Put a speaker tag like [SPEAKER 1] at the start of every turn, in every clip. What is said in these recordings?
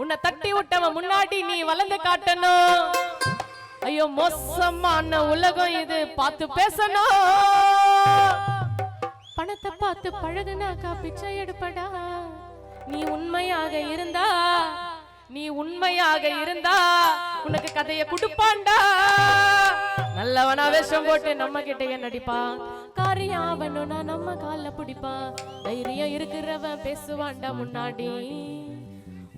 [SPEAKER 1] உன்னை தட்டி விட்டவன் முன்னாடி நீ வளர்ந்து காட்டணும். ஐயோ மோசமான உலகம் இது. பார்த்து பேசணும். பணத்தை பார்த்து பழகுனாக்கா பிச்சை எடுப்படா. நீ உண்மையாக இருந்தா நீ உண்மையாக இருந்தா உனக்கு கதைய குடுப்பாண்டா நல்லவனா வேஷம் போட்டு நம்ம கிட்டயே நடிப்பான் காரியாவனுனா நம்ம கால பிடிப்பான் தைரியம் இருக்கிறவன் பேசுவான்டா முன்னாடி.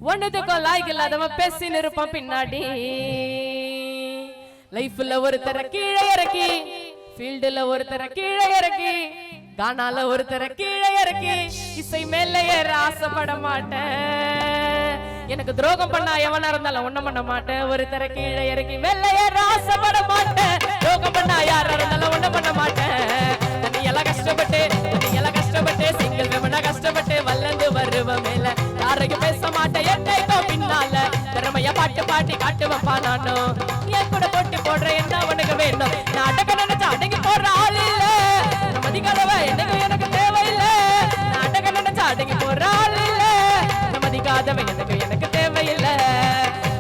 [SPEAKER 1] ஒன்னதுக்கும் லாய்க்கு இல்லாதவன் பேசின்னு இருப்பான் பின்னாடி. லைஃப்ல ஒருத்தர கீழே இறக்கி ஃபீல்டுல ஒருத்தர கீழே இறக்கி கானால ஒருத்தர கீழே இறக்கி இசை மேல ஏற ஆசைப்பட மாட்டேன். எனக்கு துரோகம் பண்ணா எவனா இருந்தாலும் ஒண்ணும் பண்ண மாட்டேன். ஒருத்தர கீழே இறக்கி மேல ஏற ஆசைப்பட மாட்டேன். துரோகம் பண்ணா யாரா இருந்தாலும் ஒண்ணும் பண்ண மாட்டேன். தனியெல்லாம் கஷ்டப்பட்டு தனியெல்லாம் கஷ்டப்பட்டு சிங்கிள் விமனா கஷ்டப்பட்டு வல்லந்து பாட்டி காட்டுவப்பா நானும் என் கூட போட்டி போடுற என்ன உனக்கு வேணும்? நான் அடக்க நினைச்சு அடங்கி போடுற ஆள் இல்ல. நம்ம எனக்கு எனக்கு தேவையில்ல? நான் அடக்க நினைச்சு அடங்கி போடுற ஆள் இல்ல. நம்ம எனக்கு எனக்கு தேவையில்ல.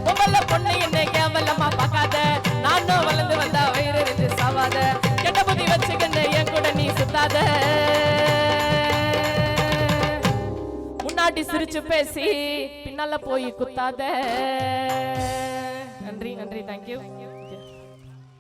[SPEAKER 1] உங்கள பொண்ணு என்ன கேவலமா பார்க்காத. நானும் வளர்ந்து வந்தா வயிறு இருந்து சாவாத. கெட்ட புத்தி வச்சுக்கின்னு என் கூட நீ சுத்தாத. முன்னாடி சிரிச்சு பேசி பின்னால போய் குத்தாத. thank you.